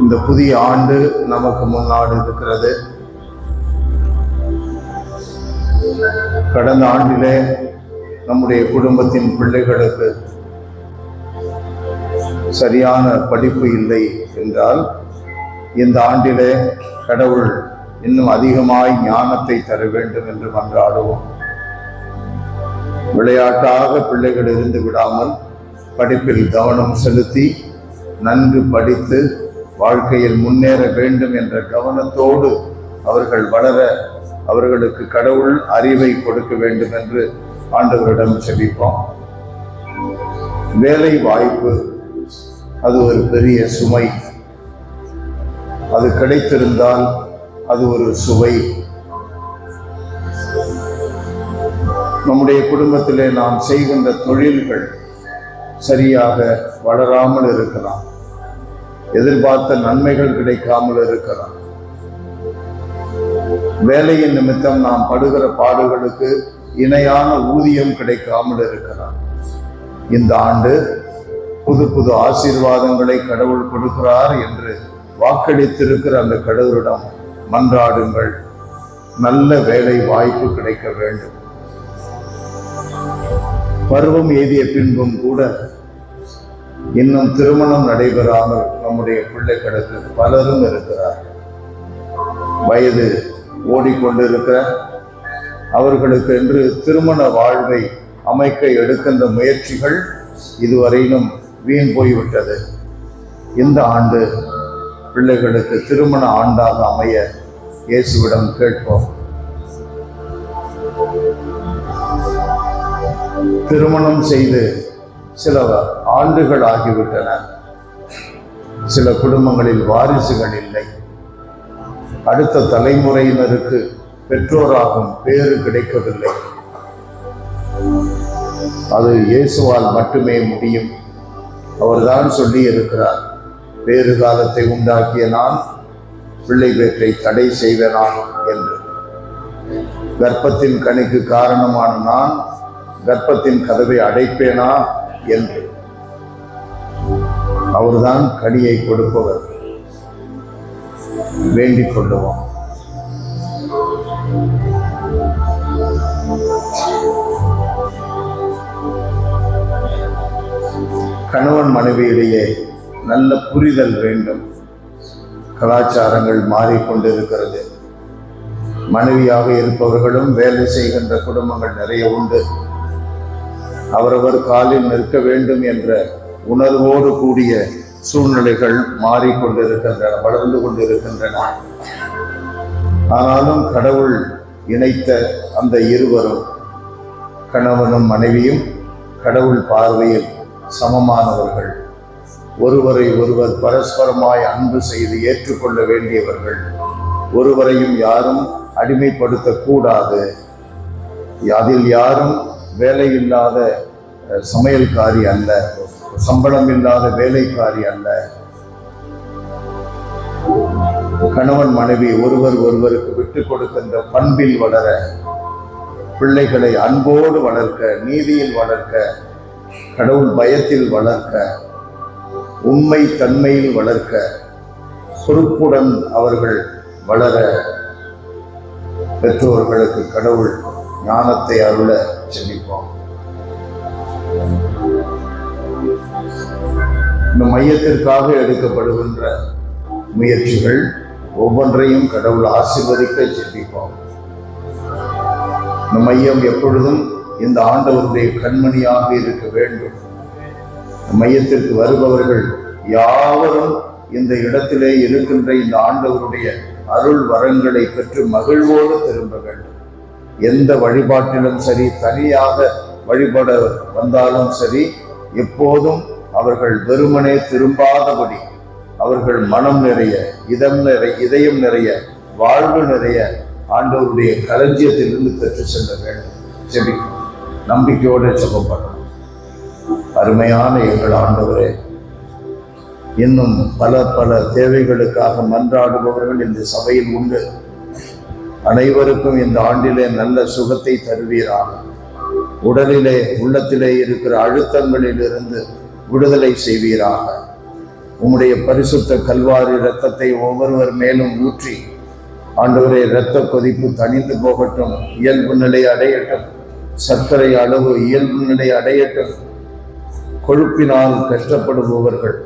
இந்த புதிய ஆண்டு நமக்கு முன்னாடி இருக்கிறது. கடந்த ஆண்டிலே நம்முடைய குடும்பத்தின் பிள்ளைகளுக்கு சரியான படிப்பு இல்லை என்றால் இந்த ஆண்டிலே கடவுள் இன்னும் அதிகமாய் ஞானத்தை தர வேண்டும் என்று மன்றாடுவோம். விளையாட்டாக பிள்ளைகள் இருந்து விடாமல் படிப்பில் கவனம் செலுத்தி நன்கு படித்து வாழ்க்கையில் முன்னேற வேண்டும் என்ற கவனத்தோடு அவர்கள் வளர அவர்களுக்கு கடவுள் அறிவை கொடுக்க வேண்டும் என்று ஆண்டவரிடம் செபிப்போம். வேலை வாய்ப்பு அது ஒரு பெரிய சுமை. அது கிடைத்திருந்தால் அது ஒரு சுவை. நம்முடைய குடும்பத்திலே நாம் செய்கின்ற தொழில்கள் சரியாக வளராமல் இருக்கலாம். எதிர்பார்த்த நன்மைகள் கிடைக்காமல் இருக்கலாம். வேலையின் நிமித்தம் நாம் படுகிற பாடுகளுக்கு இணையான ஊதியம் கிடைக்காமல் இருக்கலாம். இந்த ஆண்டு புது புது ஆசீர்வாதங்களை கடவுள் கொடுக்கிறார் என்று வாக்களித்திருக்கிற அந்த கடவுளிடம் மன்றாடுங்கள். நல்ல வேலை வாய்ப்பு கிடைக்க வேண்டும். பருவம் எய்திய பின்பும் கூட இன்னும் திருமணம் நடைபெறாமல் நம்முடைய பிள்ளைகளுக்கு பலரும் இருக்கிறார். வயது ஓடிக்கொண்டிருக்கிற அவர்களுக்கு என்று திருமண வாழ்வை அமைக்க எடுக்கின்ற முயற்சிகள் இதுவரையிலும் வீண் போய்விட்டது. இந்த ஆண்டு பிள்ளைகளுக்கு திருமண ஆண்டாக அமைய இயேசுவிடம் கேட்போம். திருமணம் செய்து சில ஆண்டுகள் ஆகிவிட்டன. சில குடும்பங்களில் வாரிசுகள் இல்லை. அடுத்த தலைமுறையினருக்கு பெற்றோராகும் பேறு கிடைக்கவில்லை அது இயேசுவால் மட்டுமே முடியும். அவர்தான் சொல்லி இருக்கிறார் வேறு காலத்தை உண்டாக்கிய நான் பிள்ளை பேற்றை தடை செய்வேனான் என்று. கர்ப்பத்தின் கணிக்கு காரணமான நான் கர்ப்பத்தின் கதவை அடைப்பேனா? என்று. அவர்தான் கனியை கொடுப்பவர். வேண்டிக் கொள்ளுவோம். கணவன் மனைவியிடையே நல்ல புரிதல் வேண்டும். கலாச்சாரங்கள் மாறிக்கொண்டிருக்கிறது மனைவியாக இருப்பவர்களும் வேலை செய்கின்ற குடும்பங்கள் நிறைய உண்டு. அவரவர் காலில் நிற்க வேண்டும் என்ற உணர்வோடு கூடிய சூழ்நிலைகள் மாறிக்கொண்டிருக்கின்றன வளர்ந்து கொண்டிருக்கின்றன. ஆனாலும் கடவுள் இணைத்த அந்த இருவரும் கணவனும் மனைவியும் கடவுள் பார்வையில் சமமானவர்கள். ஒருவரை ஒருவர் பரஸ்பரமாய் அன்பு செய்து ஏற்றுக்கொள்ள வேண்டியவர்கள். ஒருவரையும் யாரும் அடிமைப்படுத்தக்கூடாது. அதில் யாரும் வேலையில்லாத சமையல்காரி அல்ல. சம்பளம் இல்லாத வேலைக்காரி அல்ல. கணவன் மனைவி ஒருவர் ஒருவருக்கு விட்டு கொடுக்கின்ற பண்பில் வளர பிள்ளைகளை அன்போடு வளர்க்க நீதியில் வளர்க்க கடவுள் பயத்தில் வளர்க்க உண்மை தன்மையில் வளர்க்க பொறுப்புடன் அவர்கள் வளர பெற்றோர்களுக்கு கடவுள் ஞானத்தை அருள செபிப்போம் இந்த மையத்திற்காக எடுக்கப்படுகின்ற முயற்சிகள் ஒவ்வொன்றையும் கடவுள் ஆசீர்வதிக்க ஜெபிப்போம். இந்த மையம் எப்பொழுதும் இந்த ஆண்டவருடைய கண்மணியாக இருக்க வேண்டும். மையத்திற்கு வருபவர்கள் யாவரும் இந்த இடத்திலே இருக்கின்ற இந்த ஆண்டவருடைய அருள் வரங்களை பெற்று மகிழ்வோடு திரும்ப வேண்டும். எந்த வழிபாட்டிலும் சரி தனியாக வழிபட வந்தாலும் சரி எப்போதும் அவர்கள் வெறுமனே திரும்பாதபடி அவர்கள் மனம் நிறைய இதம் நிறைய இதயம் நிறைய வாழ்வு நிறைய ஆண்டவருடைய களஞ்சியத்திலிருந்து பெற்று செல்ல வேண்டும். செபி நம்பிக்கையோடு செபப்படணும் அருமையான எங்கள் ஆண்டவரே இன்னும் பல பல தேவைகளுக்காக மன்றாடுபவர்கள் இந்த சபையில் உண்டு. அனைவருக்கும் இந்த ஆண்டிலே நல்ல சுகத்தை தருவீராக. உடலிலே உள்ளத்திலே இருக்கிற அழுத்தங்களிலிருந்து விடுதலை செய்வீராக. உம்முடைய பரிசுத்த கல்வாரி இரத்தத்தை ஒவ்வொருவர் மேலும் ஊற்றி ஆண்டவரே இரத்த கொதிப்பு தணிந்து போகட்டும். இயல்பு நிலை அடையட்டும். சர்க்கரை அளவு இயல்பு நிலை அடையட்டும். கொழுப்பினால் கஷ்டப்படுபவர்கள்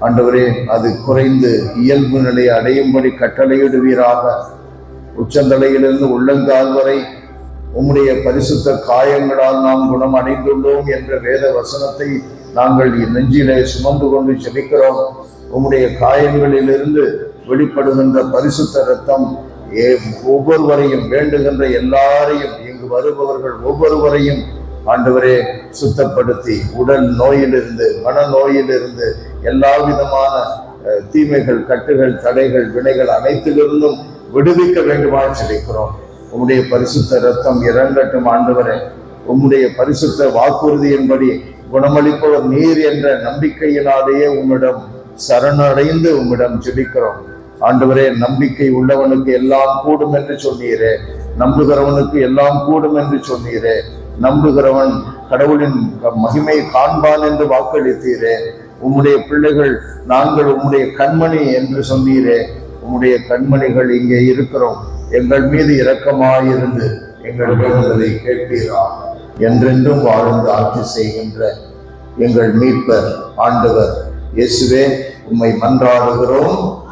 ஆண்டவரே அது குறைந்து இயல்பு நிலை அடையும்படி கட்டளையிடுவீராக. உச்சந்தலையிலிருந்து உள்ளங்கால் வரை உம்முடைய பரிசுத்த காயங்களால் நாம் குணம் அடைந்துள்ளோம் என்ற வேத வசனத்தை நாங்கள் நெஞ்சிலே சுமந்து கொண்டு செபிக்கிறோம் உம்முடைய காயங்களிலிருந்து வெளிப்படுகின்ற பரிசுத்த ரத்தம் ஏ- ஒவ்வொருவரையும் வேண்டுகின்ற எல்லாரையும் இங்கு வருபவர்கள் ஒவ்வொருவரையும் ஆண்டவரே சுத்தப்படுத்தி உடல் நோயிலிருந்து மன நோயிலிருந்து எல்லா விதமான தீமைகள் கட்டுகள் தடைகள் வினைகள் அனைத்திலிருந்தும் விடுவிக்க வேண்டுமாறு சிரிக்கிறோம் உம்முடைய பரிசுத்த ரத்தம் இறங்கட்டும் ஆண்டவரே. உம்முடைய பரிசுத்த வாக்குறுதியின்படி குணமளிப்பவர் நீர் என்ற நம்பிக்கையினாலேயே உம்மிடம் சரணடைந்து உம்மிடம் ஜெபிக்கிறோம். ஆண்டவரே நம்பிக்கை உள்ளவனுக்கு எல்லாம் கூடும் என்று சொன்னீரே. நம்புகிறவனுக்கு எல்லாம் கூடும் என்று சொன்னீரே. நம்புகிறவன் கடவுளின் மகிமை காண்பான் என்று வாக்களித்தீரே. உம்முடைய பிள்ளைகள் நாங்கள் உம்முடைய கண்மணி என்று சொன்னீரே. உம்முடைய கண்மணிகள் இங்கே இருக்கிறோம். எங்கள் மீது இரக்கமாயிருந்து எங்கள் வேண்டுதலை கேட்பீரா? என்றென்றும் வாழ்ந்து ஆட்சி செய்கின்ற எங்கள் மீட்பர் ஆண்டவர் இயேசுவே உம்மை மன்றாடுகிறோம்.